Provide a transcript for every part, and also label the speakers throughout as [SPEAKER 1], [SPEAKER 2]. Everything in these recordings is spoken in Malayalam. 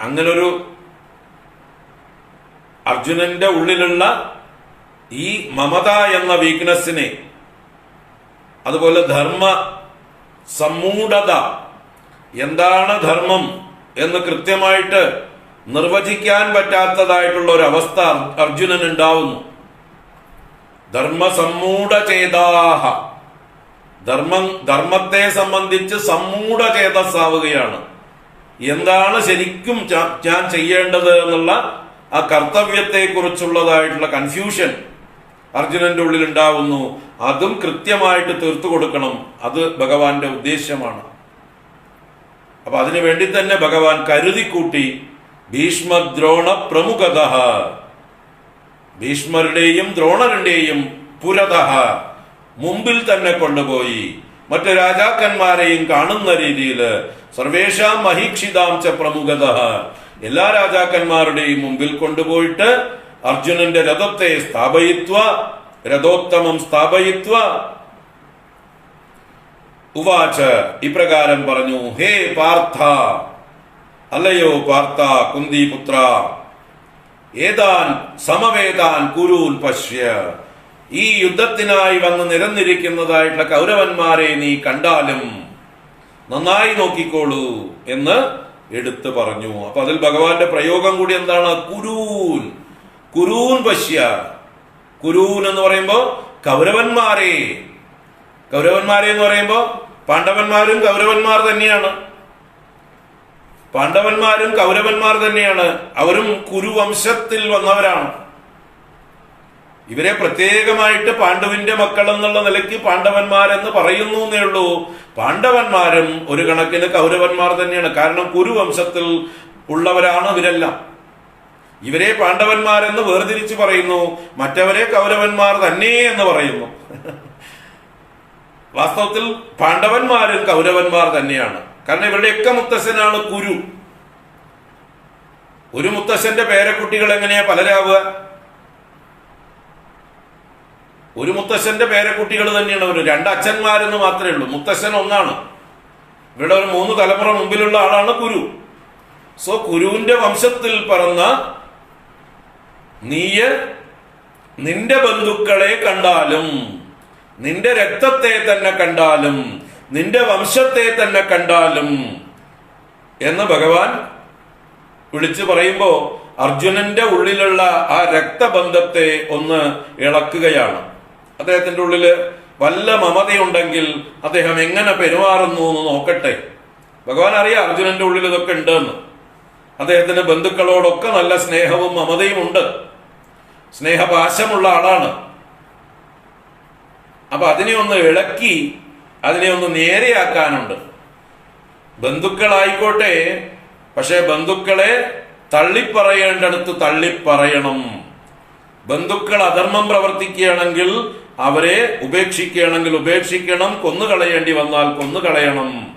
[SPEAKER 1] അങ്ങനൊരു അർജുനന്റെ ഉള്ളിലുള്ള ഈ മമത എന്ന വീക്ക്നെസ്സിനെ അതുപോലെ ധർമ്മ സമ്മൂഢത എന്താണ് ധർമ്മം എന്ന് കൃത്യമായിട്ട് നിർവചിക്കാൻ പറ്റാത്തതായിട്ടുള്ള ഒരു അവസ്ഥ അർജുനൻ ഉണ്ടാവുന്നു ധർമ്മസമ്മൂഢചേതാഹ ധർമ്മം ധർമ്മത്തെ സംബന്ധിച്ച് സമ്മൂഢചേതസ്സാവുകയാണ് എന്താണ് ശരിക്കും ഞാൻ ചെയ്യേണ്ടത് എന്നുള്ള ആ കർത്തവ്യത്തെ കുറിച്ചുള്ളതായിട്ടുള്ള കൺഫ്യൂഷൻ അർജുനന്റെ ഉള്ളിൽ ഉണ്ടാവുന്നു അതും കൃത്യമായിട്ട് തീർത്തു കൊടുക്കണം. അത് ഭഗവാന്റെ ഉദ്ദേശ്യമാണ് അപ്പൊ അതിനു വേണ്ടി തന്നെ ഭഗവാൻ കരുതിക്കൂട്ടി ഭീഷ്മദ്രോണ പ്രമുഖത. ഭീഷ്മരുടെയും ദ്രോണരുടെയും പുരത. മുമ്പിൽ തന്നെ കൊണ്ടുപോയി. മറ്റു രാജാക്കന്മാരെയും കാണുന്ന രീതിയിൽ സർവേഷാം മഹീക്ഷിതാം ച പ്രമുഖത. എല്ലാ രാജാക്കന്മാരുടെയും മുമ്പിൽ കൊണ്ടുപോയിട്ട് അർജുനന്റെ രഥത്തെ സ്ഥാപയിത്വ രഥോത്തമം സ്ഥാപയിത്വ. ഉവാച ഇപ്രകാരം പറഞ്ഞു ഹേ പാർത്ഥ! അല്ലയോ പാർത്ഥ കുന്തിപുത്ര! ഏതാൻ സമവേതാൻ കുരൂൻ പശ്യ! ഈ യുദ്ധത്തിനായി വന്ന് നിരന്നിരിക്കുന്നതായിട്ടുള്ള കൗരവന്മാരെ നീ കണ്ടാലും നന്നായി നോക്കിക്കോളൂ എന്ന് എടുത്തു പറഞ്ഞു. അപ്പൊ അതിൽ ഭഗവാന്റെ പ്രയോഗം കൂടി എന്താണ്? കുരൂൻ. കുരൂൻ പശ്യ. കുരൂൻ എന്ന് പറയുമ്പോ കൗരവന്മാരെ. കൗരവന്മാരെ എന്ന് പറയുമ്പോ പാണ്ഡവന്മാരും കൗരവന്മാർ തന്നെയാണ്. പാണ്ഡവന്മാരും കൗരവന്മാർ തന്നെയാണ്. അവരും കുരുവംശത്തിൽ വന്നവരാണ്. ഇവരെ പ്രത്യേകമായിട്ട് പാണ്ഡവിന്റെ മക്കൾ എന്നുള്ള നിലയ്ക്ക് പാണ്ഡവന്മാരെന്ന് പറയുന്നു എന്നേ ഉള്ളൂ. പാണ്ഡവന്മാരും ഒരു കണക്കിന് കൗരവന്മാർ തന്നെയാണ്. കാരണം കുരുവംശത്തിൽ ഉള്ളവരാണ് ഇവരെല്ലാം. ഇവരെ പാണ്ഡവന്മാരെന്ന് വേർതിരിച്ച് പറയുന്നു. മറ്റവരെ കൗരവന്മാർ തന്നെ എന്ന് പറയുന്നു. വാസ്തവത്തിൽ പാണ്ഡവന്മാരും കൗരവന്മാർ തന്നെയാണ്. കാരണം ഇവരുടെയൊക്കെ മുത്തശ്ശനാണ് കുരു. ഒരു മുത്തശ്ശന്റെ പേരക്കുട്ടികൾ എങ്ങനെയാ പലരാവുക? ഒരു മുത്തശ്ശന്റെ പേരക്കുട്ടികൾ തന്നെയാണ് ഒരു രണ്ട് അച്ഛന്മാരെന്ന് മാത്രമേ ഉള്ളൂ. മുത്തശ്ശൻ ഒന്നാണ്. ഇവിടെ ഒരു മൂന്ന് തലമുറ മുമ്പിലുള്ള ആളാണ് കുരു. സോ കുരുവിന്റെ വംശത്തിൽ പറന്ന നീയ നിന്റെ ബന്ധുക്കളെ കണ്ടാലും നിന്റെ രക്തത്തെ തന്നെ കണ്ടാലും നിന്റെ വംശത്തെ തന്നെ കണ്ടാലും എന്ന് ഭഗവാൻ വിളിച്ചു പറയുമ്പോൾ അർജുനന്റെ ഉള്ളിലുള്ള ആ രക്തബന്ധത്തെ ഒന്ന് ഇളക്കുകയാണ്. അദ്ദേഹത്തിന്റെ ഉള്ളിൽ വല്ല മമതയുണ്ടെങ്കിൽ അദ്ദേഹം എങ്ങനെ പെരുമാറുന്നു എന്ന് നോക്കട്ടെ. ഭഗവാൻ അറിയാം അർജുനന്റെ ഉള്ളിൽ ഇതൊക്കെ ഉണ്ടെന്ന്. അദ്ദേഹത്തിന്റെ ബന്ധുക്കളോടൊക്കെ നല്ല സ്നേഹവും മമതയും ഉണ്ട്. സ്നേഹപാശമുള്ള ആളാണ്. അപ്പൊ അതിനെ ഒന്ന് ഇളക്കി അതിനെ ഒന്ന് നേരെയാക്കാനുണ്ട്. ബന്ധുക്കളായിക്കോട്ടെ പക്ഷെ ബന്ധുക്കളെ തള്ളിപ്പറയേണ്ടടുത്ത് തള്ളിപ്പറയണം. ബന്ധുക്കൾ അധർമ്മം പ്രവർത്തിക്കുകയാണെങ്കിൽ അവരെ ഉപേക്ഷിക്കുകയാണെങ്കിൽ ഉപേക്ഷിക്കണം കൊന്നുകളയേണ്ടി വന്നാൽ കൊന്നുകളയണം.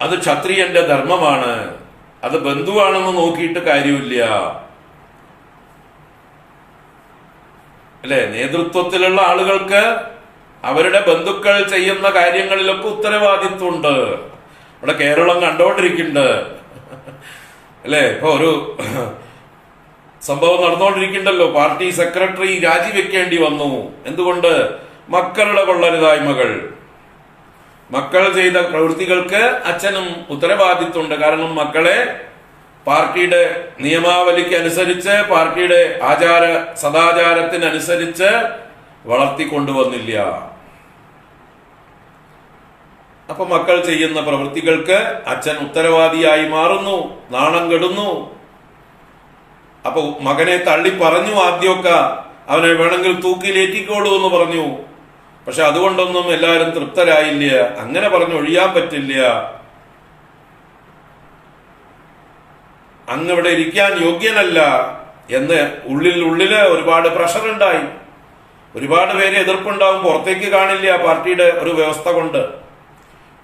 [SPEAKER 1] അത് ക്ഷത്രിയന്റെ ധർമ്മമാണ്. അത് ബന്ധുവാണെന്ന് നോക്കിയിട്ട് കാര്യമില്ല. അല്ലെ? നേതൃത്വത്തിലുള്ള ആളുകൾക്ക് അവരുടെ ബന്ധുക്കൾ ചെയ്യുന്ന കാര്യങ്ങളിലൊക്കെ ഉത്തരവാദിത്വമുണ്ട്. ഇവിടെ കേരളം കണ്ടോണ്ടിരിക്കുന്നുണ്ട്. അല്ലെ? ഇപ്പൊ ഒരു സംഭവം നടന്നുകൊണ്ടിരിക്കണ്ടല്ലോ പാർട്ടി സെക്രട്ടറി രാജിവെക്കേണ്ടി വന്നു. എന്തുകൊണ്ട്? മക്കളുടെ കൊള്ളരുതായ്മകൾ. മക്കൾ ചെയ്ത പ്രവൃത്തികൾക്ക് അച്ഛനും ഉത്തരവാദിത്വമുണ്ട്. കാരണം മക്കളെ പാർട്ടിയുടെ നിയമാവലിക്ക് അനുസരിച്ച് പാർട്ടിയുടെ ആചാര സദാചാരത്തിനനുസരിച്ച് വളർത്തിക്കൊണ്ടുവന്നില്ല. അപ്പൊ മക്കൾ ചെയ്യുന്ന പ്രവൃത്തികൾക്ക് അച്ഛൻ ഉത്തരവാദിയായി മാറുന്നു നാണം കെടുന്നു. അപ്പൊ മകനെ തള്ളി പറഞ്ഞു ആദ്യമൊക്കെ അവനെ വേണമെങ്കിൽ തൂക്കിലേറ്റിക്കോളൂ എന്ന് പറഞ്ഞു. പക്ഷെ അതുകൊണ്ടൊന്നും എല്ലാവരും തൃപ്തരായില്ല. അങ്ങനെ പറഞ്ഞു ഒഴിയാൻ പറ്റില്ല. അങ്ങ് ഇവിടെ ഇരിക്കാൻ യോഗ്യനല്ല എന്ന് ഉള്ളിൽ ഉള്ളിൽ ഒരുപാട് പ്രഷർ ഉണ്ടായി. ഒരുപാട് പേര് എതിർപ്പുണ്ടാവും പുറത്തേക്ക് കാണില്ല പാർട്ടിയുടെ ഒരു വ്യവസ്ഥ കൊണ്ട്.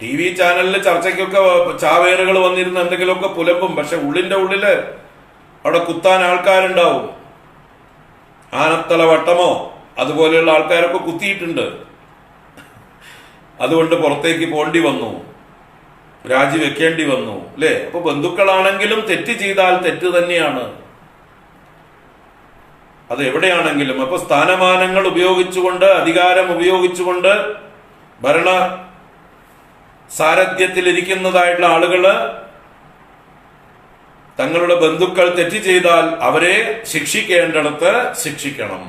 [SPEAKER 1] ടി വി ചാനലിൽ ചർച്ചയ്ക്കൊക്കെ ചാവേറുകൾ വന്നിരുന്ന എന്തെങ്കിലുമൊക്കെ പുലമ്പും. പക്ഷെ ഉള്ളിന്റെ ഉള്ളിൽ അവിടെ കുത്താൻ ആൾക്കാരുണ്ടാവും. ആനത്തല വട്ടമോ? അതുപോലെയുള്ള ആൾക്കാരൊക്കെ കുത്തിയിട്ടുണ്ട്. അതുകൊണ്ട് പുറത്തേക്ക് പോണ്ടി വന്നു. രാജിവെക്കേണ്ടി വന്നു. അല്ലേ? അപ്പൊ ബന്ധുക്കളാണെങ്കിലും തെറ്റ് ചെയ്താൽ തെറ്റ് തന്നെയാണ്. അത് എവിടെയാണെങ്കിലും. അപ്പൊ സ്ഥാനമാനങ്ങൾ ഉപയോഗിച്ചുകൊണ്ട് അധികാരം ഉപയോഗിച്ചുകൊണ്ട് ഭരണ സാരഥ്യത്തിലിരിക്കുന്നതായിട്ടുള്ള ആളുകൾ തങ്ങളുടെ ബന്ധുക്കൾ തെറ്റ് ചെയ്താൽ അവരെ ശിക്ഷിക്കേണ്ടിടത്ത് ശിക്ഷിക്കണം.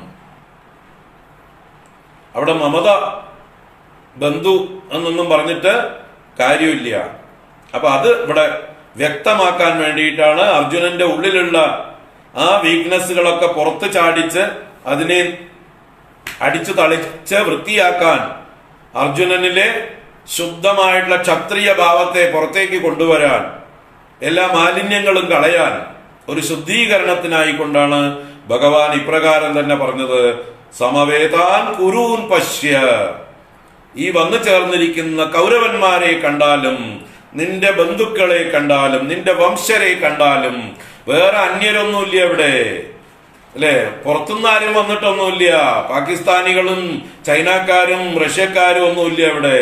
[SPEAKER 1] അവിടെ മമത ബന്ധു എന്നൊന്നും പറഞ്ഞിട്ട് കാര്യമില്ല. അപ്പൊ അത് ഇവിടെ വ്യക്തമാക്കാൻ വേണ്ടിയിട്ടാണ് അർജുനന്റെ ഉള്ളിലുള്ള ആ വീക്ക്നെസ്സുകളൊക്കെ പുറത്ത് ചാടിച്ച് അതിനെ അടിച്ചു തളിച്ച് വൃത്തിയാക്കാൻ അർജുനനിലെ ശുദ്ധമായിട്ടുള്ള ക്ഷത്രിയ ഭാവത്തെ പുറത്തേക്ക് കൊണ്ടുവരാൻ എല്ലാ മാലിന്യങ്ങളും കളയാൻ ഒരു ശുദ്ധീകരണത്തിനായി കൊണ്ടാണ് ഭഗവാൻ ഇപ്രകാരം തന്നെ പറഞ്ഞത് സമവേതാൻ കുരൂൻ പശ്യ. ഈ വന്നു ചേർന്നിരിക്കുന്ന കൗരവന്മാരെ കണ്ടാലും നിന്റെ ബന്ധുക്കളെ കണ്ടാലും നിന്റെ വംശരെ കണ്ടാലും വേറെ അന്യരൊന്നുമില്ല ഇവിടെ അല്ലെ? പുറത്തുനിന്ന് ആരും വന്നിട്ടൊന്നുമില്ല. പാകിസ്ഥാനികളും ചൈനക്കാരും റഷ്യക്കാരും ഒന്നുമില്ല ഇവിടെ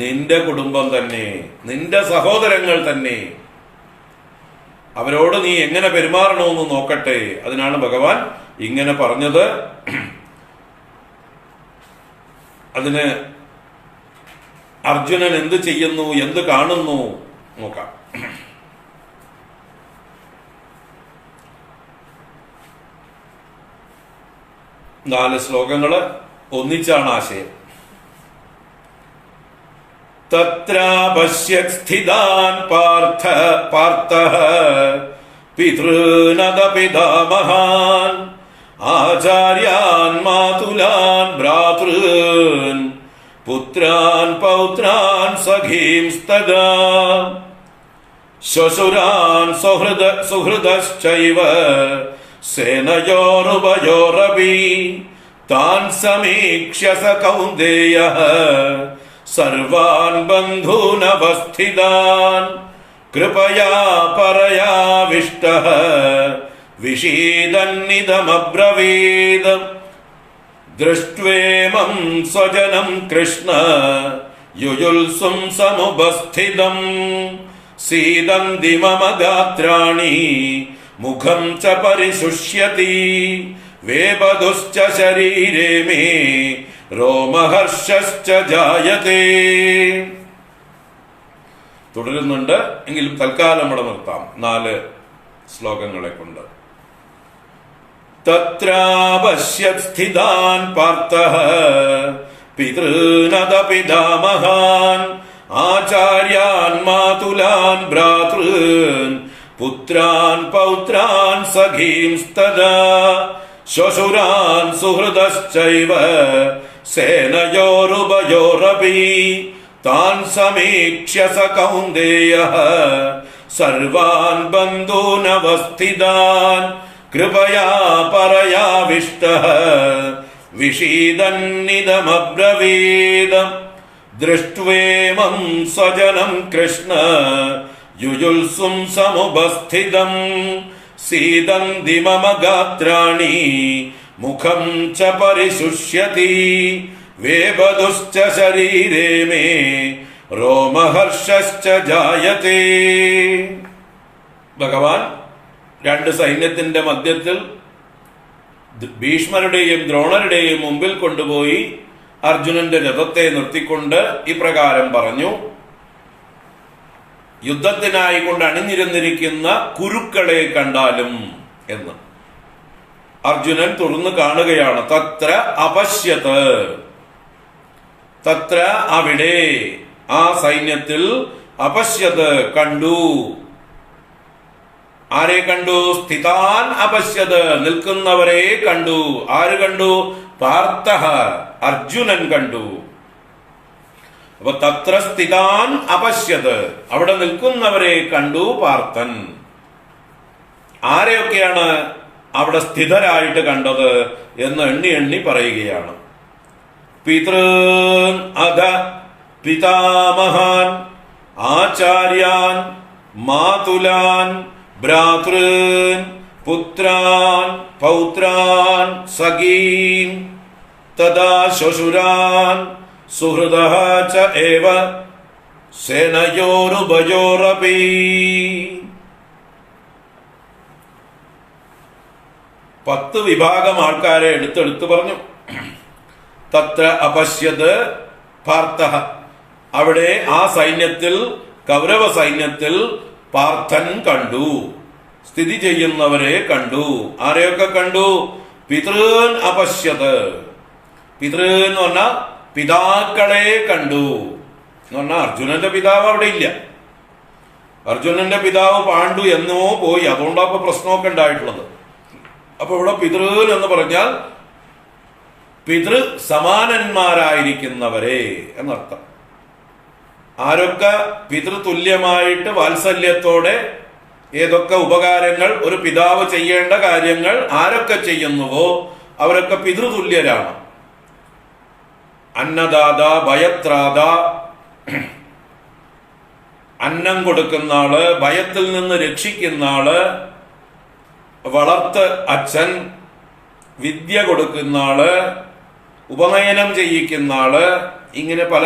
[SPEAKER 1] നിന്റെ കുടുംബം തന്നെ നിന്റെ സഹോദരങ്ങൾ തന്നെ അവരോട് നീ എങ്ങനെ പെരുമാറണമെന്ന് നോക്കട്ടെ. അതിനാണ് ഭഗവാൻ ഇങ്ങനെ പറഞ്ഞത്. അതിന് അർജുനൻ എന്ത് ചെയ്യുന്നു എന്ത് കാണുന്നു? നോക്കാം. നാല് ശ്ലോകങ്ങൾ ഒന്നിച്ചാണ് ആശയം. തത്രാപശ്യത് സ്ഥിതാൻ പാർത്ഥ പാർത്ഥ പിതൃനദ പിതാമഹാൻ ആചാര്യാൻ മാതുലാൻ ഭ്രാതൃൻ പുത്രാൻ പൗത്രാൻ സഖീംസ്തദാ ശ്വശുരാൻ സുഹൃദ സുഹൃദശ്ചൈവ സേനയോരുഭയോരപി താൻ സമീക്ഷ്യ സ കൗന്ദേയ സർവാൻ ബന്ധൂനവസ്ഥിതാൻ കൃപയാ പരയാവിഷ്ട വിഷീദന്നിതമബ്രവീദം ദൃഷ്ട്വേമം സ്വജനം കൃഷ്ണ യുജുൽസും സമുപസ്ഥിതം സീദന്തി മമ ഗാത്രാണി മുഖം ച പരിശുഷ്യതി വേപതുശ്ച ശരീരേ മേ രോമഹർഷശ്ച ജായതേ. തുടരുന്നുണ്ട്. എങ്കിലും തൽക്കാലം ഇവിടെ നിർത്താം. നാല് ശ്ലോകങ്ങളെ കൊണ്ട്. തത്രാപശ്യത് സ്ഥിതാൻ പാർത്ഥ. പിതൃനദ പിതാമഹാൻ ആചാര്യാൻ മാതുലാൻ ഭ്രാതൃൻ. പുത്രാൻ പൗത്രാൻ സഖീംസ്തദ. ശ്വശുരാൻ സുഹൃദശ്ചൈവ. സേനയോരുഭയോരപി താൻ സമീക്ഷ്യ സ കൗന്ദേയ സർവാൻ ബന്ധൂനവസ്ഥിതാൻ കൃപയാ പരയാവിഷ്ട വിഷീദന്നിതമബ്രവീദം ദൃഷ്ട്വേമം സ്വജനം കൃഷ്ണ യുജുൽസും സമുപസ്ഥിതം സീദന്തി മമ ഗാത്രാണി മുഖം ച പരിശുഷ്യതി വേപതുശ്ച ശരീരേ മേ രോമഹർഷശ്ച ജായത്തെ ഭഗവാൻ രണ്ട് സൈന്യത്തിന്റെ മധ്യത്തിൽ ഭീഷ്മരുടെയും ദ്രോണരുടെയും മുമ്പിൽ കൊണ്ടുപോയി അർജുനന്റെ രഥത്തെ നിർത്തിക്കൊണ്ട് ഇപ്രകാരം പറഞ്ഞു യുദ്ധത്തിനായി കൊണ്ട് അണിഞ്ഞിരുന്നിരിക്കുന്ന കുരുക്കളെ കണ്ടാലും എന്ന്. അർജുനൻ തുറന്നു കാണുകയാണ്. തത്ര അപശ്യത്ത് തത്ര അവിടെ ആ സൈന്യത്തിൽ അപശ്യത് കണ്ടു. ആരെ കണ്ടു? സ്ഥിതാൻ അപശ്യത്. നിൽക്കുന്നവരെ കണ്ടു. ആര് കണ്ടു? പാർത്ഥ അർജുനൻ കണ്ടു. അപ്പൊ തത്ര സ്ഥിതാൻ അപശ്യത്. അവിടെ നിൽക്കുന്നവരെ കണ്ടു പാർത്ഥൻ. ആരെയൊക്കെയാണ് അവിടെ സ്ഥിതരായിട്ട് കണ്ടത് എന്ന് എണ്ണി എണ്ണി പറയുകയാണ്. പിതൃ അധ പിതാമഹാൻ ആചാര്യാൻ മാതുലാൻ ഭ്രാതൃൻ പുത്രാൻ പൗത്രാൻ സഖീൻ തഥാ ശ്വശുരാൻ സുഹൃദ ചേവ സേനയോരുഭയോരപി. പത്ത് വിഭാഗം ആൾക്കാരെ എടുത്തെടുത്ത് പറഞ്ഞു. തത്ര അപശ്യത് പാർത്ഥ. അവിടെ ആ സൈന്യത്തിൽ കൗരവ സൈന്യത്തിൽ പാർത്ഥൻ കണ്ടു. സ്ഥിതി ചെയ്യുന്നവരെ കണ്ടു. ആരെയൊക്കെ കണ്ടു? പിതൃൻ അപശ്യത്. പിതൃ എന്ന് പറഞ്ഞ പിതാക്കളെ കണ്ടു. എന്ന് പറഞ്ഞാൽ അർജുനന്റെ പിതാവ് അവിടെ ഇല്ല. അർജുനന്റെ പിതാവ് പാണ്ഡു എന്നോ പോയി. അതുകൊണ്ടാ ഇപ്പൊ പ്രശ്നമൊക്കെ ഉണ്ടായിട്ടുള്ളത്. അപ്പൊ ഇവിടെ പിതൃ എന്ന് പറഞ്ഞാൽ പിതൃ സമാനന്മാരായിരിക്കുന്നവരെ എന്നർത്ഥം. ആരൊക്കെ പിതൃതുല്യമായിട്ട് വാത്സല്യത്തോടെ ഏതൊക്കെ ഉപകാരങ്ങൾ ഒരു പിതാവ് ചെയ്യേണ്ട കാര്യങ്ങൾ ആരൊക്കെ ചെയ്യുന്നുവോ അവരൊക്കെ പിതൃതുല്യരാണ് അന്നദാത ഭയത്രാത അന്നം കൊടുക്കുന്ന ആൾ ഭയത്തിൽ നിന്ന് രക്ഷിക്കുന്ന ആൾ വളർത്ത് അച്ഛൻ വിദ്യ കൊടുക്കുന്ന ആൾ ഉപനയനം ചെയ്യിക്കുന്ന ആൾ ഇങ്ങനെ പല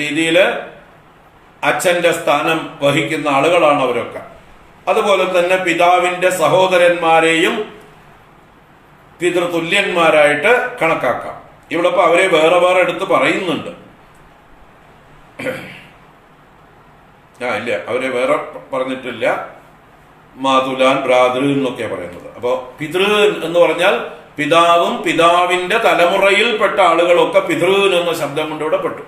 [SPEAKER 1] രീതിയിൽ അച്ഛന്റെ സ്ഥാനം വഹിക്കുന്ന ആളുകളാണ് അവരൊക്കെ. അതുപോലെ തന്നെ പിതാവിന്റെ സഹോദരന്മാരെയും പിതൃതുല്യന്മാരായിട്ട് കണക്കാക്കാം. ഇവിടെ ഇപ്പൊ അവരെ വേറെ വേറെ എടുത്ത് പറയുന്നുണ്ട്. ആ ഇല്ല അവരെ വേറെ പറഞ്ഞിട്ടില്ല. മാതുലാൻ ഭ്രാതൃ എന്നൊക്കെ പറയുന്നത്. അപ്പോ പിതൃ എന്ന് പറഞ്ഞാൽ പിതാവും പിതാവിന്റെ തലമുറയിൽപ്പെട്ട ആളുകളൊക്കെ പിതൃ എന്ന ശബ്ദം കൊണ്ട് ഇവിടെ പെട്ടു.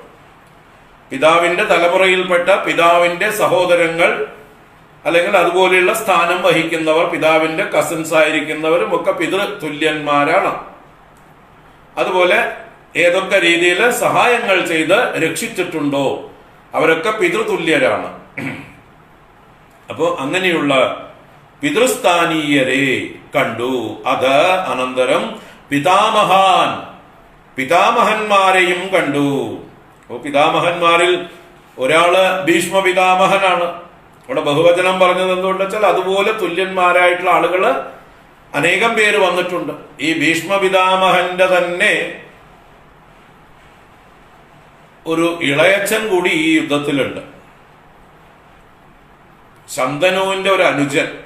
[SPEAKER 1] പിതാവിന്റെ തലമുറയിൽപ്പെട്ട പിതാവിന്റെ സഹോദരങ്ങൾ അല്ലെങ്കിൽ അതുപോലെയുള്ള സ്ഥാനം വഹിക്കുന്നവർ പിതാവിന്റെ കസിൻസ് ആയിരിക്കുന്നവരും ഒക്കെ പിതൃ തുല്യന്മാരാണ്. അതുപോലെ ഏതൊക്കെ രീതിയിൽ സഹായങ്ങൾ ചെയ്ത് രക്ഷിച്ചിട്ടുണ്ടോ അവരൊക്കെ പിതൃതുല്യരാണ് അപ്പോ അങ്ങനെയുള്ള പിതൃസ്ഥാനീയരെ കണ്ടു. അത് അനന്തരം പിതാമഹാൻ പിതാമഹന്മാരെയും കണ്ടു. ഓ പിതാമഹന്മാരിൽ ഒരാൾ ഭീഷ്മ പിതാമഹനാണ് അവിടെ ബഹുവചനം പറഞ്ഞത് എന്തുകൊണ്ട് വെച്ചാൽ അതുപോലെ തുല്യന്മാരായിട്ടുള്ള ആളുകൾ അനേകം പേര് വന്നിട്ടുണ്ട്. ഈ ഭീഷ്മ പിതാമഹന്റെ തന്നെ ഒരു ഇളയച്ചൻ കൂടി ഈ യുദ്ധത്തിലുണ്ട്. ശന്തനുവിന്റെ ഒരു അനുജൻ.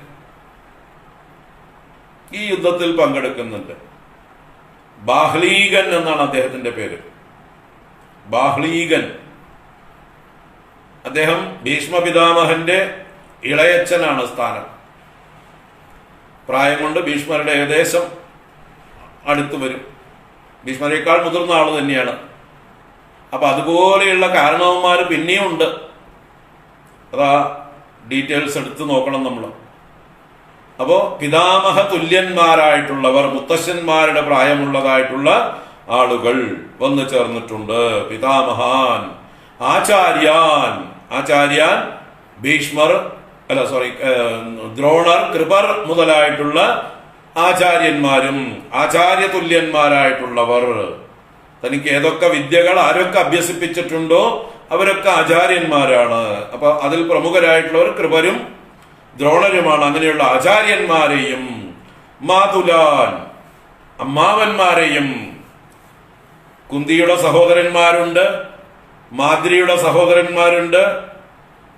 [SPEAKER 1] ഈ യുദ്ധത്തിൽ പങ്കെടുക്കുന്നുണ്ട്. ബാഹ്ലീഗൻ എന്നാണ് അദ്ദേഹത്തിന്റെ പേര്. ബാഹ്ലീഗൻ. അദ്ദേഹം ഭീഷ്മ പിതാമഹന്റെ ഇളയച്ചനാണ് സ്ഥാനം. പ്രായം കൊണ്ട് ഭീഷ്മരുടെ ഏകദേശം അടുത്തു വരും. ഭീഷ്മരേക്കാൾ മുതിർന്ന ആൾ തന്നെയാണ്. അപ്പൊ അതുപോലെയുള്ള കാരണവന്മാർ പിന്നെയും ഉണ്ട് അതാ ഡീറ്റെയിൽസ് എടുത്തു നോക്കണം നമ്മൾ അപ്പോ പിതാമഹ തുല്യന്മാരായിട്ടുള്ളവർ മുത്തശ്ശന്മാരുടെ പ്രായമുള്ളതായിട്ടുള്ള ആളുകൾ വന്നു ചേർന്നിട്ടുണ്ട്. പിതാമഹാൻ ആചാര്യാൻ ആചാര്യാൻ ഭീഷ്മർ അല്ല സോറി ദ്രോണർ കൃപർ മുതലായിട്ടുള്ള ആചാര്യന്മാരും ആചാര്യ തുല്യന്മാരായിട്ടുള്ളവർ തനിക്ക് ഏതൊക്കെ വിദ്യകൾ ആരൊക്കെ അഭ്യസിപ്പിച്ചിട്ടുണ്ടോ അവരൊക്കെ ആചാര്യന്മാരാണ്. അപ്പൊ അതിൽ പ്രമുഖരായിട്ടുള്ളവർ കൃപരും ദ്രോണരുമാണ് അങ്ങനെയുള്ള ആചാര്യന്മാരെയും മാതുലാൻ അമ്മാവന്മാരെയും. കുന്തിയുടെ സഹോദരന്മാരുണ്ട് മാദ്രിയുടെ സഹോദരന്മാരുണ്ട്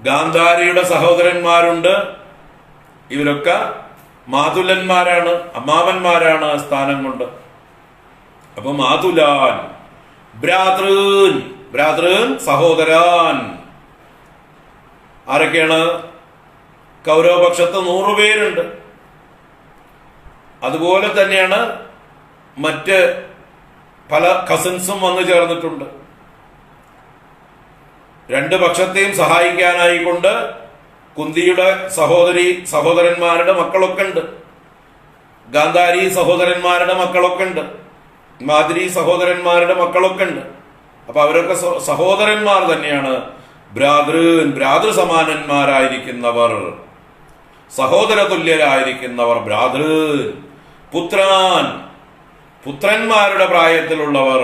[SPEAKER 1] ഗാന്ധാരിയുടെ സഹോദരന്മാരുണ്ട്. ഇവരൊക്കെ മാതുലന്മാരാണ് അമ്മാവന്മാരാണ് സ്ഥാനം കൊണ്ട്. അപ്പൊ മാതുലാൻ ഭ്രാതൃൻ ഭ്രാതൃൻ സഹോദരാൻ. ആരൊക്കെയാണ്? കൗരവപക്ഷത്ത് നൂറുപേരുണ്ട് അതുപോലെ തന്നെയാണ് മറ്റ് പല കസിൻസും വന്നു ചേർന്നിട്ടുണ്ട്. രണ്ട് പക്ഷത്തെയും സഹായിക്കാനായിക്കൊണ്ട് കുന്തിയുടെ സഹോദരി സഹോദരന്മാരുടെ മക്കളൊക്കെ ഉണ്ട് ഗാന്ധാരി സഹോദരന്മാരുടെ മക്കളൊക്കെ ഉണ്ട് മാതിരി സഹോദരന്മാരുടെ മക്കളൊക്കെ ഉണ്ട് അപ്പൊ അവരൊക്കെ സഹോദരന്മാർ തന്നെയാണ്. ഭ്രാതൃ സമാനന്മാരായിരിക്കുന്നവർ സഹോദര തുല്യരായിരിക്കുന്നവർ ഭ്രാതൃ പുത്രാൻ പുത്രന്മാരുടെ പ്രായത്തിലുള്ളവർ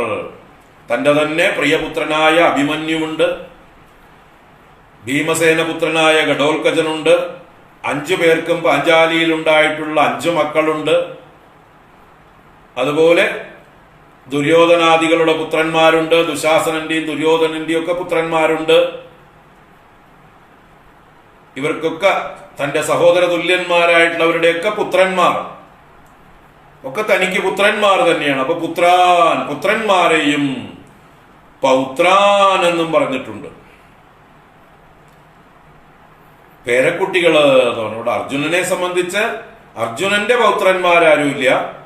[SPEAKER 1] തന്റെ തന്നെ പ്രിയപുത്രനായ അഭിമന്യുണ്ട് ഭീമസേന പുത്രനായ ഘടോൽക്കജനുണ്ട് അഞ്ചു പേർക്കും പാഞ്ചാലിയിൽ ഉണ്ടായിട്ടുള്ള അഞ്ചു മക്കളുണ്ട്. അതുപോലെ ദുര്യോധനാദികളുടെ പുത്രന്മാരുണ്ട് ദുശാസനന്റെയും ദുര്യോധനന്റെയും ഒക്കെ പുത്രന്മാരുണ്ട്. ഇവർക്കൊക്കെ തന്റെ സഹോദര തുല്യന്മാരായിട്ടുള്ളവരുടെയൊക്കെ പുത്രന്മാർ. ഒക്കെ തനിക്ക് പുത്രന്മാർ തന്നെയാണ്. അപ്പൊ പുത്രാൻ പുത്രന്മാരെയും പൗത്രാൻ എന്നും പറഞ്ഞിട്ടുണ്ട്. പേരക്കുട്ടികൾ ഇവിടെ അർജുനനെ സംബന്ധിച്ച് അർജുനന്റെ പൗത്രന്മാരാരുമില്ല.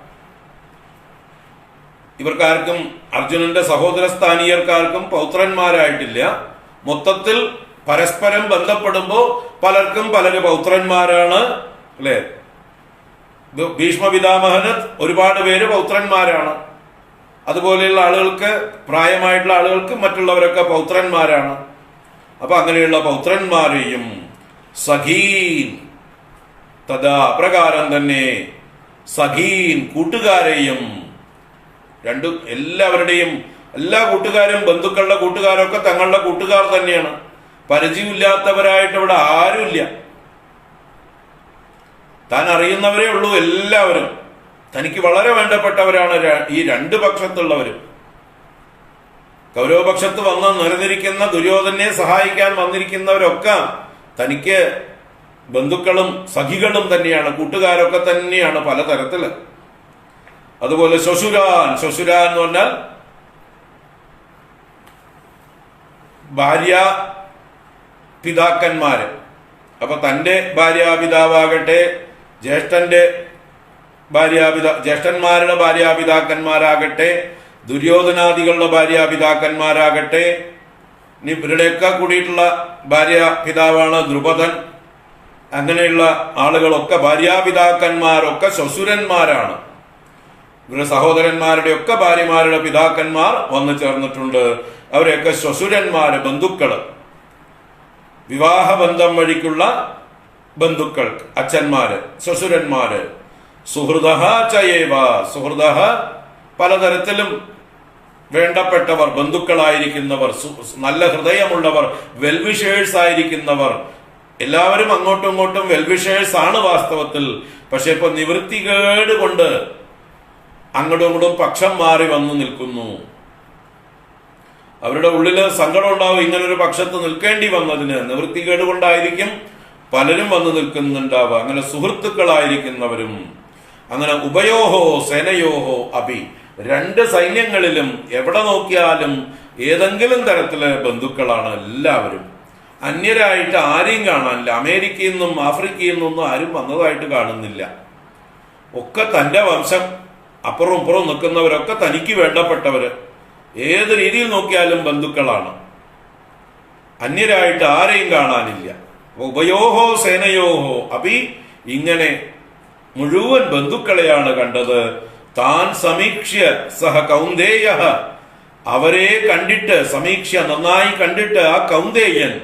[SPEAKER 1] ഇവർക്കാർക്കും അർജുനന്റെ സഹോദര സ്ഥാനീയർക്കാർക്കും പൗത്രന്മാരായിട്ടില്ല. മൊത്തത്തിൽ പരസ്പരം ബന്ധപ്പെടുമ്പോൾ പലർക്കും പലര് പൗത്രന്മാരാണ് അല്ലെ? ഭീഷ്മ പിതാമഹന് ഒരുപാട് പേര് പൗത്രന്മാരാണ്. അതുപോലെയുള്ള ആളുകൾക്ക് പ്രായമായിട്ടുള്ള ആളുകൾക്ക് മറ്റുള്ളവരൊക്കെ പൗത്രന്മാരാണ്. അപ്പൊ അങ്ങനെയുള്ള പൗത്രന്മാരെയും സഖീൻ തഥാ അപ്രകാരം തന്നെ സഖീൻ കൂട്ടുകാരെയും രണ്ടും എല്ലാവരുടെയും എല്ലാ കൂട്ടുകാരും ബന്ധുക്കളുടെ കൂട്ടുകാരൊക്കെ തങ്ങളുടെ കൂട്ടുകാർ തന്നെയാണ്. പരിചയമില്ലാത്തവരായിട്ട് ഇവിടെ ആരുമില്ല. താൻ അറിയുന്നവരേ ഉള്ളൂ എല്ലാവരും. തനിക്ക് വളരെ വേണ്ടപ്പെട്ടവരാണ് ഈ രണ്ട് പക്ഷത്തുള്ളവരും. കൗരവപക്ഷത്ത് വന്ന് നിറഞ്ഞിരിക്കുന്ന ദുര്യോധനെ സഹായിക്കാൻ വന്നിരിക്കുന്നവരൊക്കെ തനിക്ക് ബന്ധുക്കളും സഖികളും തന്നെയാണ് കൂട്ടുകാരൊക്കെ തന്നെയാണ് പലതരത്തിൽ. അതുപോലെ ശ്വശുരാൻ ശ്വശുരാ എന്ന് പറഞ്ഞാൽ ഭാര്യ പിതാക്കന്മാര്. അപ്പൊ തന്റെ ഭാര്യാപിതാവാകട്ടെ ജ്യേഷ്ഠന്റെ ഭാര്യാപിതാ ജ്യേഷ്ഠന്മാരുടെ ഭാര്യാപിതാക്കന്മാരാകട്ടെ ദുര്യോധനാദികളുടെ ഭാര്യാപിതാക്കന്മാരാകട്ടെ ഇനി ഇവരുടെയൊക്കെ കൂടിയിട്ടുള്ള ഭാര്യ പിതാവാണ് ദ്രുപദൻ. അങ്ങനെയുള്ള ആളുകളൊക്കെ ഭാര്യാപിതാക്കന്മാരൊക്കെ ശ്വസുരന്മാരാണ്. ഇവരുടെ സഹോദരന്മാരുടെ ഒക്കെ ഭാര്യമാരുടെ പിതാക്കന്മാർ വന്നു ചേർന്നിട്ടുണ്ട്. അവരെയൊക്കെ ശ്വസുരന്മാര് ബന്ധുക്കൾ. വിവാഹബന്ധം വഴിക്കുള്ള ബന്ധുക്കൾ അച്ഛന്മാര് ശ്വശുരന്മാര്. സുഹൃദ ചയേവ. സുഹൃദ പലതരത്തിലും വേണ്ടപ്പെട്ടവർ ബന്ധുക്കളായിരിക്കുന്നവർ നല്ല ഹൃദയമുള്ളവർ വെൽവിഷേഴ്സ് ആയിരിക്കുന്നവർ. എല്ലാവരും അങ്ങോട്ടും ഇങ്ങോട്ടും വെൽവിഷേഴ്സ് ആണ് വാസ്തവത്തിൽ. പക്ഷെ ഇപ്പൊ നിവൃത്തികേട് കൊണ്ട് അങ്ങോട്ടും ഇങ്ങോട്ടും പക്ഷം മാറി വന്നു നിൽക്കുന്നു. അവരുടെ ഉള്ളിൽ സങ്കടം ഉണ്ടാവും ഇങ്ങനൊരു പക്ഷത്ത് നിൽക്കേണ്ടി വന്നതിന്. നിവൃത്തികേട് കൊണ്ടായിരിക്കും പലരും വന്നു നിൽക്കുന്നുണ്ടാവുക. അങ്ങനെ സുഹൃത്തുക്കളായിരിക്കുന്നവരും അങ്ങനെ ഉഭയോഹോ സേനയോഹോ അഭി രണ്ട് സൈന്യങ്ങളിലും എവിടെ നോക്കിയാലും ഏതെങ്കിലും തരത്തിലെ ബന്ധുക്കളാണ് എല്ലാവരും. അന്യരായിട്ട് ആരെയും കാണാനില്ല. അമേരിക്കയിൽ നിന്നും ആഫ്രിക്കയിൽ നിന്നും ആരും വന്നതായിട്ട് കാണുന്നില്ല. ഒക്കെ തന്റെ വംശം. അപ്പുറവും ഇപ്പുറവും നിൽക്കുന്നവരൊക്കെ തനിക്ക് വേണ്ടപ്പെട്ടവര്. ഏത് രീതിയിൽ നോക്കിയാലും ബന്ധുക്കളാണ്. അന്യരായിട്ട് ആരെയും കാണാനില്ല. ഉഭയോഹോ സേനയോഹോ. അഭി ഇങ്ങനെ മുഴുവൻ ബന്ധുക്കളെയാണ് കണ്ടത്. താൻ സമീക്ഷ്യ സഹ കൗന്ദേയ. അവരെ കണ്ടിട്ട് സമീക്ഷ നന്നായി കണ്ടിട്ട് ആ കൗന്ദേയൻ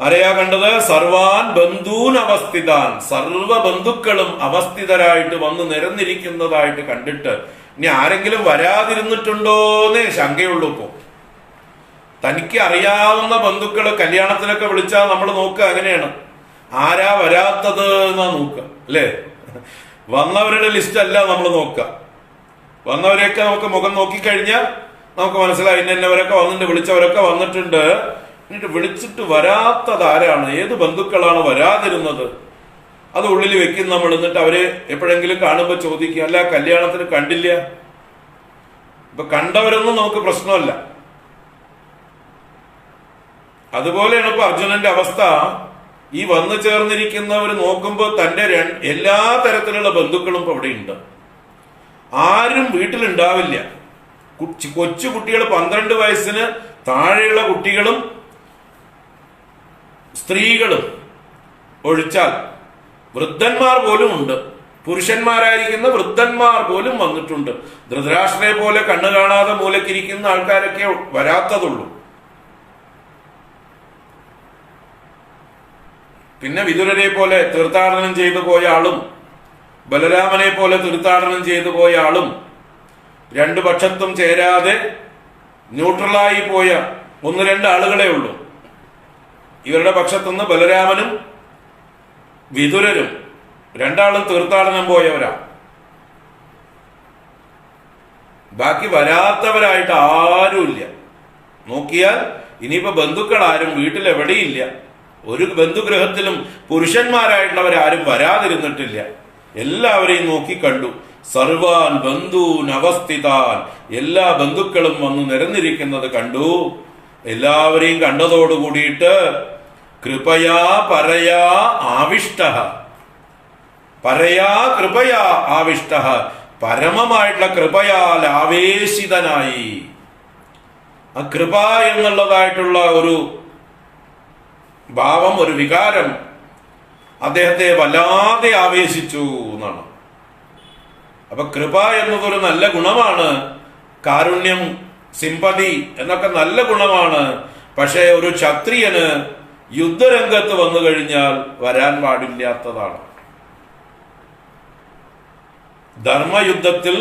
[SPEAKER 1] ആരെയാ കണ്ടത്? സർവാൻ ബന്ധൂൻ അവസ്ഥിതാൻ. സർവ ബന്ധുക്കളും അവസ്ഥിതരായിട്ട് വന്ന് നിരന്നിരിക്കുന്നതായിട്ട് കണ്ടിട്ട് ഇനി ആരെങ്കിലും വരാതിരുന്നിട്ടുണ്ടോന്നേ ശങ്കയുള്ളൂ ഇപ്പോ. തനിക്ക് അറിയാവുന്ന ബന്ധുക്കൾ കല്യാണത്തിനൊക്കെ വിളിച്ചാൽ നമ്മൾ നോക്കുക അങ്ങനെയാണ് ആരാ വരാത്തത് എന്നാ നോക്കുക അല്ലേ? വന്നവരുടെ ലിസ്റ്റ് അല്ല നമ്മൾ നോക്കുക. വന്നവരെയൊക്കെ നമുക്ക് മുഖം നോക്കിക്കഴിഞ്ഞാൽ നമുക്ക് മനസ്സിലായി ഇന്നവരൊക്കെ വന്നിട്ടുണ്ട് വിളിച്ചവരൊക്കെ വന്നിട്ടുണ്ട്. എന്നിട്ട് വിളിച്ചിട്ട് വരാത്തത് ആരാണ്? ഏത് ബന്ധുക്കളാണ് വരാതിരുന്നത്? അത് ഉള്ളിൽ വെക്കും നമ്മൾ. എന്നിട്ട് അവർ എപ്പോഴെങ്കിലും കാണുമ്പോൾ ചോദിക്കുക അല്ല കല്യാണത്തിന് കണ്ടില്ല? ഇപ്പൊ കണ്ടവരൊന്നും നമുക്ക് പ്രശ്നമല്ല. അതുപോലെയാണ് ഇപ്പൊ അർജുനന്റെ അവസ്ഥ. ഈ വന്നു ചേർന്നിരിക്കുന്നവർ നോക്കുമ്പോൾ തന്റെ എല്ലാ തരത്തിലുള്ള ബന്ധുക്കളും ഇപ്പൊ ഉണ്ട് ആരും വീട്ടിലുണ്ടാവില്ല. കൊച്ചു കുട്ടികൾ പന്ത്രണ്ട് വയസ്സിന് താഴെയുള്ള കുട്ടികളും സ്ത്രീകളും ഒഴിച്ചാൽ വൃദ്ധന്മാർ പോലും ഉണ്ട്. പുരുഷന്മാരായിരിക്കുന്ന വൃദ്ധന്മാർ പോലും വന്നിട്ടുണ്ട്. ധൃതരാഷ്ട്രയെ പോലെ കണ്ണു കാണാതെ മൂലക്കിരിക്കുന്ന ആൾക്കാരൊക്കെ വരാത്തതുള്ളൂ. പിന്നെ വിതുരരെ പോലെ തീർത്ഥാടനം ചെയ്തു പോയ ആളും ബലരാമനെ പോലെ തീർത്ഥാടനം ചെയ്തു പോയ ആളും രണ്ടു പക്ഷത്തും ചേരാതെ ന്യൂട്രലായി പോയ ഒന്ന് രണ്ട് ആളുകളെ ഉള്ളൂ. ഇവരുടെ പക്ഷത്തുനിന്ന് ബലരാമനും വിതുരരും. രണ്ടാളും തീർത്ഥാടനം പോയവരാ. ബാക്കി വരാത്തവരായിട്ട് ആരുമില്ല. നോക്കിയാൽ ഇനിയിപ്പോ ബന്ധുക്കൾ ആരും വീട്ടിൽ എവിടെയില്ല ഒരു ബന്ധുഗൃഹത്തിലും പുരുഷന്മാരായിട്ടുള്ളവർ ആരും വരാതിരുന്നിട്ടില്ല. എല്ലാവരെയും നോക്കി കണ്ടു. സർവാൻ ബന്ധൂൻ അവസ്ഥിതാൻ. എല്ലാ ബന്ധുക്കളും വന്ന് നിരന്നിരിക്കുന്നത് കണ്ടു. എല്ലാവരെയും കണ്ടതോടു കൂടിയിട്ട് കൃപയാ പരയാ ആവിഷ്ട. പരയാ കൃപയാ ആവിഷ്ട. പരമമായിട്ടുള്ള കൃപയാൽ ആവേശിതനായി. ആ കൃപ എന്നുള്ളതായിട്ടുള്ള ഒരു ഭാവം ഒരു വികാരം അദ്ദേഹത്തെ വല്ലാതെ ആവേശിച്ചു എന്നാണ്. അപ്പൊ കൃപ എന്നതൊരു നല്ല ഗുണമാണ്. കാരുണ്യം സിമ്പതി എന്നൊക്കെ നല്ല ഗുണമാണ്. പക്ഷേ ഒരു ക്ഷത്രിയന് യുദ്ധരംഗത്ത് വന്നു കഴിഞ്ഞാൽ വരാൻ പാടില്ലാത്തതാണ്. ധർമ്മയുദ്ധത്തിൽ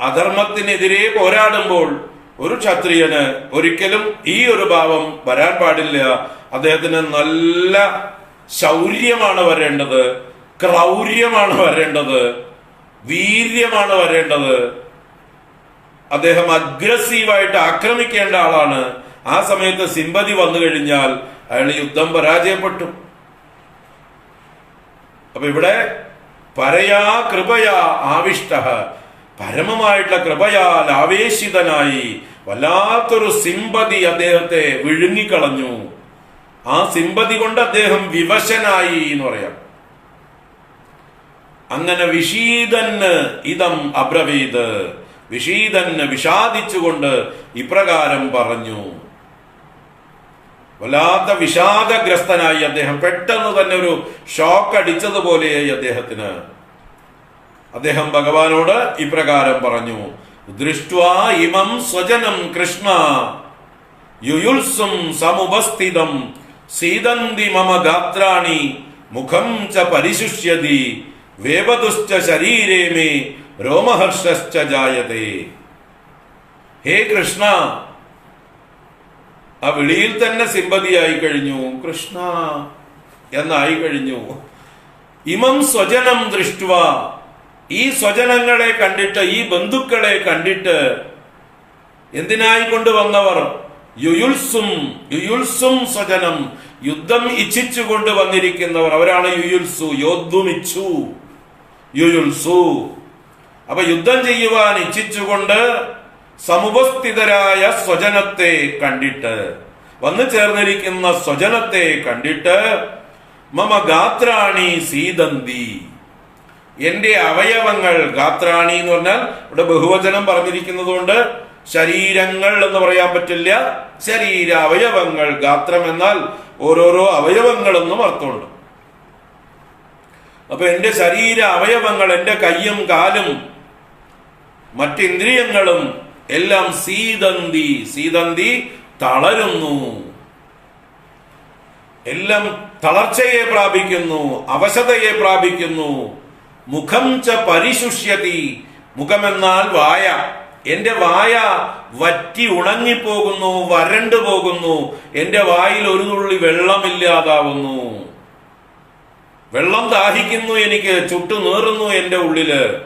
[SPEAKER 1] അധർമ്മത്തിനെതിരെ പോരാടുമ്പോൾ ഒരു ക്ഷത്രിയന് ഒരിക്കലും ഈ ഒരു ഭാവം വരാൻ പാടില്ല. അദ്ദേഹത്തിന് നല്ല ശൗര്യമാണ് വരേണ്ടത് ക്രൗര്യമാണ് വരേണ്ടത് വീര്യമാണ് വരേണ്ടത്. അദ്ദേഹം അഗ്രസീവായിട്ട് ആക്രമിക്കേണ്ട ആളാണ്. ആ സമയത്ത് സിമ്പതി വന്നു കഴിഞ്ഞാൽ അയാൾ യുദ്ധം പരാജയപ്പെട്ടു. അപ്പൊ ഇവിടെ പരയാ കൃപയാ ആവിഷ്ട. പരമമായിട്ടുള്ള കൃപയാൽ ആവേശിതനായി വല്ലാത്തൊരു സിമ്പതി അദ്ദേഹത്തെ വിഴുങ്ങിക്കളഞ്ഞു. ആ സിമ്പതി കൊണ്ട് അദ്ദേഹം വിവശനായി എന്ന് പറയാം. അങ്ങനെ വിഷീതന് ഇതം അബ്രവീത്. വിഷീതന് വിഷാദിച്ചുകൊണ്ട് ഇപ്രകാരം പറഞ്ഞു. വല്ലാത്ത വിഷാദഗ്രസ്തനായി അദ്ദേഹം പെട്ടെന്ന് തന്നെ ഒരു ഷോക്ക് അടിച്ചതുപോലെയായി അദ്ദേഹത്തിന്. അദ്ദേഹം ഭഗവാനോട് ഇപ്രകാരം പറഞ്ഞു ദൃഷ്ട്വാ ഇമം സ്വജനം കൃഷ്ണ യുയുത്സും സമുപസ്ഥിതം സീതന്തി മമ ഗാത്രാണി മുഖം ച പരിശുഷ്യതി വേപതുശ്ച ശരീരേ മേ രോമഹർഷശ്ച ജായതേ. ഹേ കൃഷ്ണ ആ വിളിയിൽ തന്നെ സിമ്പതിയായി കഴിഞ്ഞു. കൃഷ്ണ എന്നായി കഴിഞ്ഞു. ഇമം സ്വജനം ദൃഷ്ടുവ. ഈ സ്വജനങ്ങളെ കണ്ടിട്ട് ഈ ബന്ധുക്കളെ കണ്ടിട്ട് എന്തിനായി കൊണ്ടുവന്നവർ? യുയുൽസും യുയുൽസും സ്വജനം. യുദ്ധം ഇച്ഛിച്ചു കൊണ്ട് വന്നിരിക്കുന്നവർ. അവരാണ് യുയുൽസു യോദ്ധുമിച്ചു യുയുൽസു. അപ്പൊ യുദ്ധം ചെയ്യുവാൻ ഇച്ഛിച്ചുകൊണ്ട് സമുപസ്ഥിതരായ സ്വജനത്തെ കണ്ടിട്ട് വന്നു ചേർന്നിരിക്കുന്ന സ്വജനത്തെ കണ്ടിട്ട് മമ ഗാത്രാണി സീതന്തി എന്റെ അവയവങ്ങൾ ഗാത്രാണി എന്ന് പറഞ്ഞാൽ ഇവിടെ ബഹുവചനം പറഞ്ഞിരിക്കുന്നത് കൊണ്ട് ശരീരങ്ങൾ എന്ന് പറയാൻ പറ്റില്ല. ശരീര അവയവങ്ങൾ ഗാത്രം എന്നാൽ ഓരോരോ അവയവങ്ങളെന്നും അർത്ഥമുണ്ട്. അപ്പൊ എന്റെ ശരീര അവയവങ്ങൾ എന്റെ കയ്യും കാലും മറ്റിന്ദ്രിയങ്ങളും എല്ലാം സീതന്തി സീതന്തി തളരുന്നു. എല്ലാം തളർച്ചയെ പ്രാപിക്കുന്നു അവശതയെ പ്രാപിക്കുന്നു. മുഖം ച പരിശുഷ്യതി മുഖമെന്നാൽ വായ. എന്റെ വായ വറ്റി ഉണങ്ങിപ്പോകുന്നു വരണ്ടു പോകുന്നു. എന്റെ വായിൽ ഒരു തുള്ളി വെള്ളമില്ലാതാവുന്നു. വെള്ളം ദാഹിക്കുന്നു എനിക്ക് ചുട്ടു നീറുന്നു എന്റെ ഉള്ളിൽ.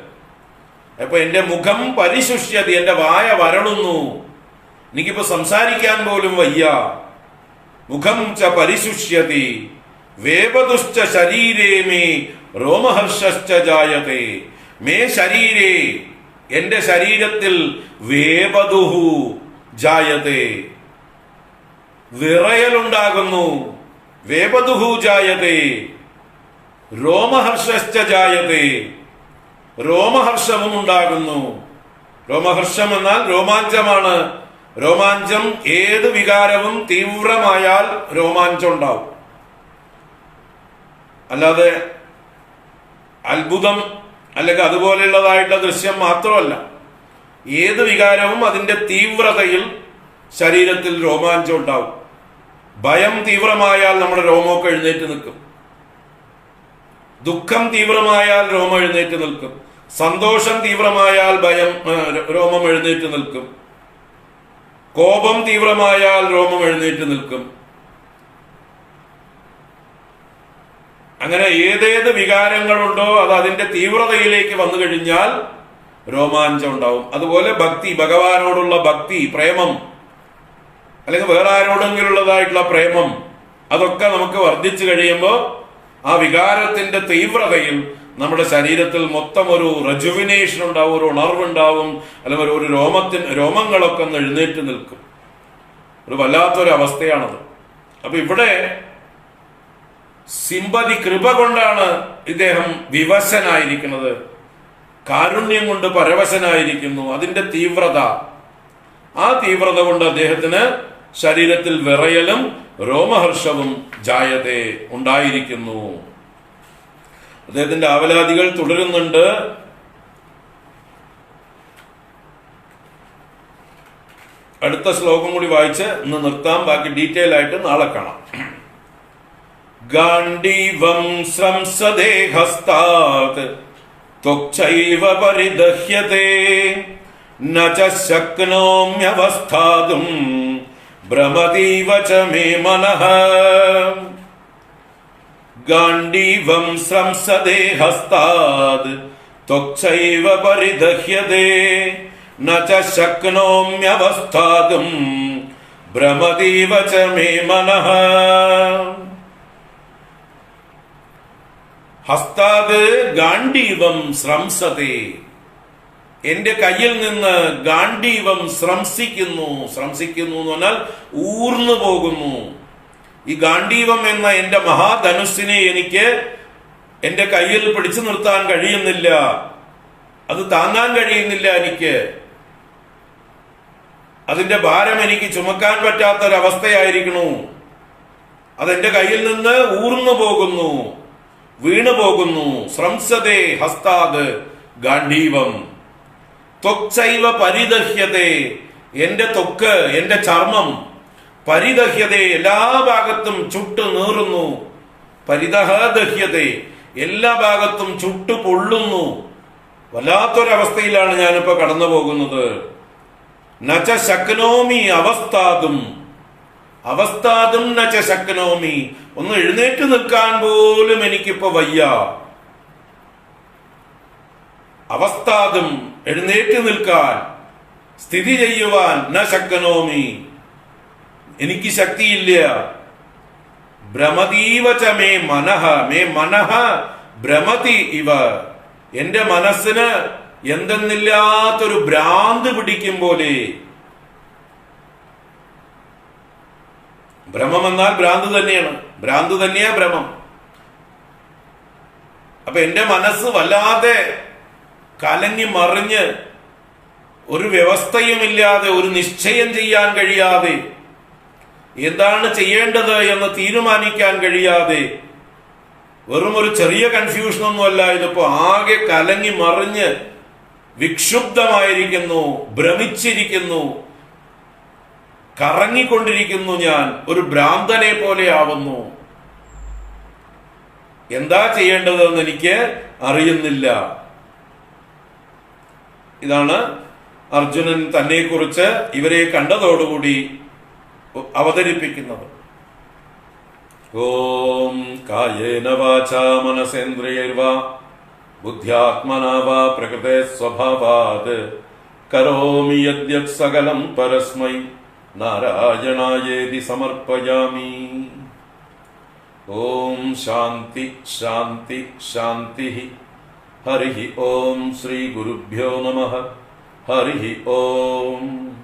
[SPEAKER 1] അപ്പൊ എന്റെ മുഖം പരിശുഷ്യതി എന്റെ വായ വരളുന്നു. എനിക്കിപ്പോ സംസാരിക്കാൻ പോലും വയ്യ. മുഖം ച പരിശുഷ്യതി വേപതുശ്ച ശരീരേ മേ രോമഹർഷശ്ച ജായത്തെ മേ ശരീരേ എന്റെ ശരീരത്തിൽ വേപതുഹു ജായത്തെ വിറയലുണ്ടാകുന്നു വേപതുഹു ജായതേ. രോമഹർഷശ്ച ജായത്തെ രോമഹർഷവും ഉണ്ടാകുന്നു രോമഹർഷം എന്നാൽ രോമാഞ്ചമാണ്. രോമാഞ്ചം ഏത് വികാരവും തീവ്രമായാൽ രോമാഞ്ചം ഉണ്ടാവും അല്ലാതെ അത്ഭുതം അല്ലെങ്കിൽ അതുപോലെയുള്ളതായിട്ടുള്ള ദൃശ്യം മാത്രമല്ല. ഏത് വികാരവും അതിന്റെ തീവ്രതയിൽ ശരീരത്തിൽ രോമാഞ്ചം ഉണ്ടാവും ഭയം തീവ്രമായാൽ നമ്മുടെ രോമമൊക്കെ എഴുന്നേറ്റ് നിൽക്കും. ദുഃഖം തീവ്രമായാൽ രോമം എഴുന്നേറ്റ് നിൽക്കും. സന്തോഷം തീവ്രമായാൽ ഭയം രോമം എഴുന്നേറ്റ് നിൽക്കും. കോപം തീവ്രമായാൽ രോമം എഴുന്നേറ്റ് നിൽക്കും. അങ്ങനെ ഏതേത് വികാരങ്ങളുണ്ടോ അത് അതിന്റെ തീവ്രതയിലേക്ക് വന്നു കഴിഞ്ഞാൽ രോമാഞ്ചം ഉണ്ടാവും. അതുപോലെ ഭക്തി ഭഗവാനോടുള്ള ഭക്തി പ്രേമം അല്ലെങ്കിൽ വേറെ ആരോടെങ്കിലുള്ളതായിട്ടുള്ള പ്രേമം അതൊക്കെ നമുക്ക് വർദ്ധിച്ചു കഴിയുമ്പോൾ ആ വികാരത്തിന്റെ തീവ്രതയിൽ നമ്മുടെ ശരീരത്തിൽ മൊത്തം ഒരു റെജുവിനേഷൻ ഉണ്ടാവും ഒരു ഉണർവുണ്ടാവും അല്ലെങ്കിൽ ഒരു- രോമത്തിൻ രോമങ്ങളൊക്കെ ഒന്ന് എഴുന്നേറ്റ് നിൽക്കും. ഒരു വല്ലാത്തൊരു അവസ്ഥയാണത് അപ്പൊ ഇവിടെ സിമ്പതി കൃപ കൊണ്ടാണ് ഇദ്ദേഹം വിവശനായിരിക്കുന്നത്. കാരുണ്യം കൊണ്ട് പരവശനായിരിക്കുന്നു. അതിന്റെ തീവ്രത. ആ തീവ്രത കൊണ്ട് അദ്ദേഹത്തിന് ശരീരത്തിൽ വിറയലും രോമഹർഷവും ജായതേ ഉണ്ടായിരിക്കുന്നു. അദ്ദേഹത്തിന്റെ ആവലാദികൾ തുടരുന്നുണ്ട്. അടുത്ത ശ്ലോകം കൂടി വായിച്ച് ഇന്ന് നിർത്താം. ബാക്കി ഡീറ്റെയിൽ ആയിട്ട് നാളെ കാണാം. ഗാണ്ഡീവം ശ്രംസദേ ഹസ്താത് ത്വക്ചൈവ പരിദഹ്യത്തെ ന ച ശക്നോമ്യവസ്ഥാതും ഭ്രമതീവ ച മേ മനഃ. ഗാണ്ഡീവം ശ്രംസദേ ഹസ്താത് ത്വക്ഷൈവ പരിദഹ്യതേ. ന ച ശക്നോമ്യവസ്ഥാതും ച മേ മനഃ. ഹസ്താത് ഗാണ്ഡീവം ശ്രംസതേ എന്റെ കയ്യിൽ നിന്ന് ഗാണ്ഡീവം ശ്രംസിക്കുന്നു ശ്രംസിക്കുന്നു എന്ന് പറഞ്ഞാൽ ഊർന്നു പോകുന്നു. ഈ ഗാന്ധീവം എന്ന എന്റെ മഹാധനുസിനെ എനിക്ക് എന്റെ കയ്യിൽ പിടിച്ചു നിർത്താൻ കഴിയുന്നില്ല. അത് താങ്ങാൻ കഴിയുന്നില്ല എനിക്ക്. അതിന്റെ ഭാരം എനിക്ക് ചുമക്കാൻ പറ്റാത്തൊരവസ്ഥയായിരിക്കണു അതെന്റെ കയ്യിൽ നിന്ന് ഊർന്നു പോകുന്നു. വീണു പോകുന്നു. ശ്രംസതേ ഹസ്താദ് ഗാന്ധീവം ത്വക്ചൈവ പരിദഹ്യതേ. എന്റെ ത്വക്ക് എന്റെ ചർമ്മം പരിദഹ്യതേ എല്ലാ ഭാഗത്തും ചുട്ടു നീറുന്നു. പരിദഹദഹ്യതയെ എല്ലാ ഭാഗത്തും ചുട്ടു പൊള്ളുന്നു. വല്ലാത്തൊരവസ്ഥയിലാണ് ഞാനിപ്പോ കടന്നു പോകുന്നത് നച ശക്നോമി അവസ്ഥാതും. അവസ്ഥാതും നച ശക്നോമി. ഒന്ന് എഴുന്നേറ്റ് നിൽക്കാൻ പോലും എനിക്കിപ്പോ വയ്യ. അവസ്ഥാതും എഴുന്നേറ്റ് നിൽക്കാൻ സ്ഥിതി ചെയ്യുവാൻ ന ശക്നോമി. എനിക്ക് ശക്തിയില്ല. ഭ്രമതീവച മേ മനഃ മേ മനഹ ഭ്രമതി ഇവ. എന്റെ മനസ്സിന് എന്തെന്നില്ലാത്തൊരു ഭ്രാന്ത് പിടിക്കും പോലെ. ഭ്രമം എന്നാൽ ഭ്രാന്ത് തന്നെയാണ്. ഭ്രാന്ത് തന്നെയാ ഭ്രമം. അപ്പൊ എന്റെ മനസ്സ് വല്ലാതെ കലങ്ങി മറിഞ്ഞ് ഒരു വ്യവസ്ഥയുമില്ലാതെ ഒരു നിശ്ചയം ചെയ്യാൻ കഴിയാതെ എന്താണ് ചെയ്യേണ്ടത് എന്ന് തീരുമാനിക്കാൻ കഴിയാതെ വെറും ഒരു ചെറിയ കൺഫ്യൂഷനൊന്നുമല്ല ഇതിപ്പോ ആകെ കലങ്ങി മറിഞ്ഞ് വിക്ഷുബ്ധമായിരിക്കുന്നു ഭ്രമിച്ചിരിക്കുന്നു കറങ്ങിക്കൊണ്ടിരിക്കുന്നു ഞാൻ ഒരു ഭ്രാന്തനെ പോലെ ആവുന്നു. എന്താ ചെയ്യേണ്ടതെന്ന് എനിക്ക് അറിയുന്നില്ല. ഇതാണ് അർജുനൻ തന്നെ കുറിച്ച് ഇവരെ കണ്ടതോടുകൂടി അവതരിപ്പിക്കുന്നത്. ഓം കായേന വാച മനസേന്ദ്രിയൈർവാ ബുദ്ധ്യാത്മനാ വാ പ്രകൃതേ സ്വഭാവാത്. കരോമി യദ്യത് സകലം പരസ്മൈ നാരായണായേതി സമർപ്പയാമി. ഓം ശാന്തി ശാന്തി ശാന്തി. ഹരി ഓം ശ്രീ ഗുരുഭ്യോ നമ. ഹരി ഓം